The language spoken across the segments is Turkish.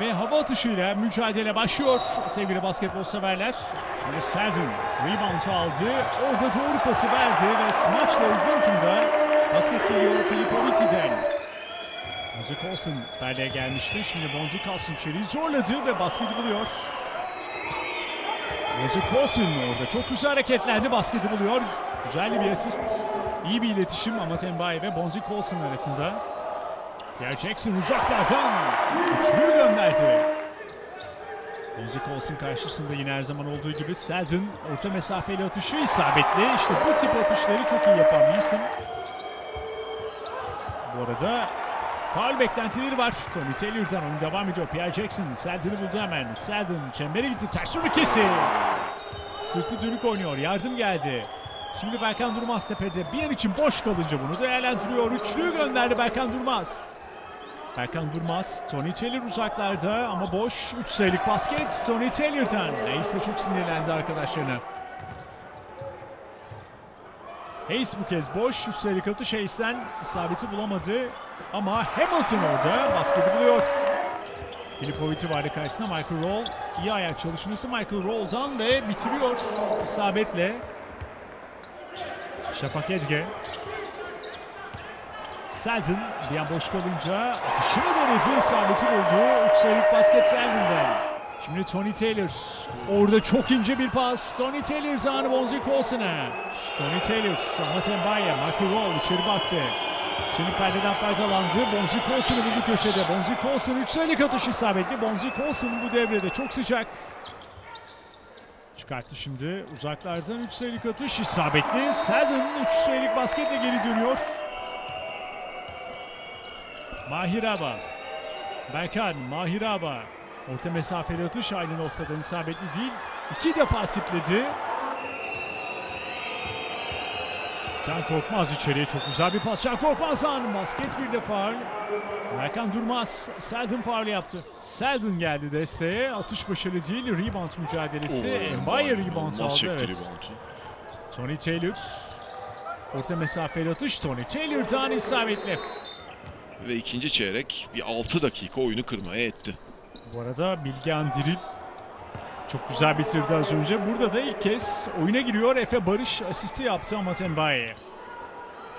Ve hava atışıyla mücadele başlıyor sevgili basketbol severler. Şimdi Seldon rebound aldı. Orada doğru pası verdi ve smaçla hızlı hücumda basket geliyor Filipoviti'den. Bonzi Colson perdeye gelmişti. Şimdi Bonzi Colson içeri zorladı ve basketi buluyor. Bonzi Colson orada çok güzel hareketlendi. Basketi buluyor. Güzel bir asist. İyi bir iletişim Amatembaye ve Bonzi Colson arasında. Pierre Jackson uzaklardan üçlüyü gönderdi. Bonzi Colson karşısında yine her zaman olduğu gibi Seldon orta mesafeli atışı isabetli. İşte bu tip atışları çok iyi yapan bir isim. Bu arada faul beklentileri var. Tony Taylor'dan oyun devam ediyor. Pierre Jackson Seldon'ı buldu hemen. Seldon çembere gitti. Ters turnukesi. Sırtı dönük oynuyor. Yardım geldi. Şimdi Berkan Durmaz tepede. Bir an için boş kalınca bunu değerlendiriyor. Üçlüyü gönderdi Berkan Durmaz. Berkan Durmaz, Tony Taylor uzaklarda ama boş. 3 sayılık basket Tony Taylor'dan. Hayes de çok sinirlendi arkadaşlarına. Hayes bu kez boş. 3 sayılık atış Hayes'ten isabeti bulamadı. Ama Hamilton orada basketi buluyor. Filipovic vardı karşısında Michael Roll. iyi ayak çalışması Michael Roll'dan ve bitiriyor isabetle. Şafak Edge. Seldon bir an boş kalınca atışını denedi, isabeti buldu. 3 sayılık basket Seldon'dan. Şimdi Tony Taylor. Orada çok ince bir pas. Tony Taylor zamanı Bonzi Colson'a. Tony Taylor, Ahmet Mbaye, Michael Roll içeri baktı. Şimdi perdeden faydalandı. Bonzi Colson'u buldu köşede. Bonzi Colson 3 sayılık atış isabetli. Bonzi Colson bu devrede çok sıcak. Çıkarttı şimdi uzaklardan 3 sayılık atış isabetli. Seldon 3 sayılık basketle geri dönüyor. Mahir Aba. Berkan, Mahir Aba. Orta mesafeli atış aynı noktadan isabetli değil. İki defa tipledi. Can Korkmaz içeriye çok güzel bir pas. Can Korkmaz'dan basket bir de faul. Berkan Durmaz Seldon faul yaptı. Seldon geldi desteğe. Atış başarılı değil. Rebound mücadelesi. Mbaye rebound aldı. Evet. reboundu. Tony Taylor. Orta mesafeli atış Tony Taylor'dan isabetli. Ve ikinci çeyrek bir 6 dakika oyunu kırmaya etti. Bu arada Bilgehan Diril çok güzel bitirdi az önce. Burada da ilk kez oyuna giriyor. Efe Barış asisti yaptı ama Zembaye.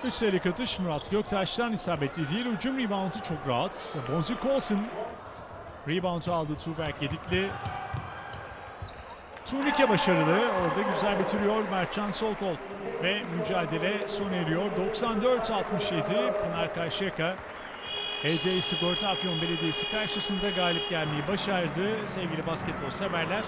Üç sayılık atış Murat Göktaş'tan isabetli değil. Hücum reboundu çok rahat. Bonzi Colson reboundu aldı Tuğberk Gedikli. Turnike başarılı. Orada güzel bitiriyor Mertcan Solkol. Ve mücadele sona eriyor. 94-67 Pınar Karşıyaka HC Sigorta Afyon Belediyesi karşısında galip gelmeyi başardı sevgili basketbol severler.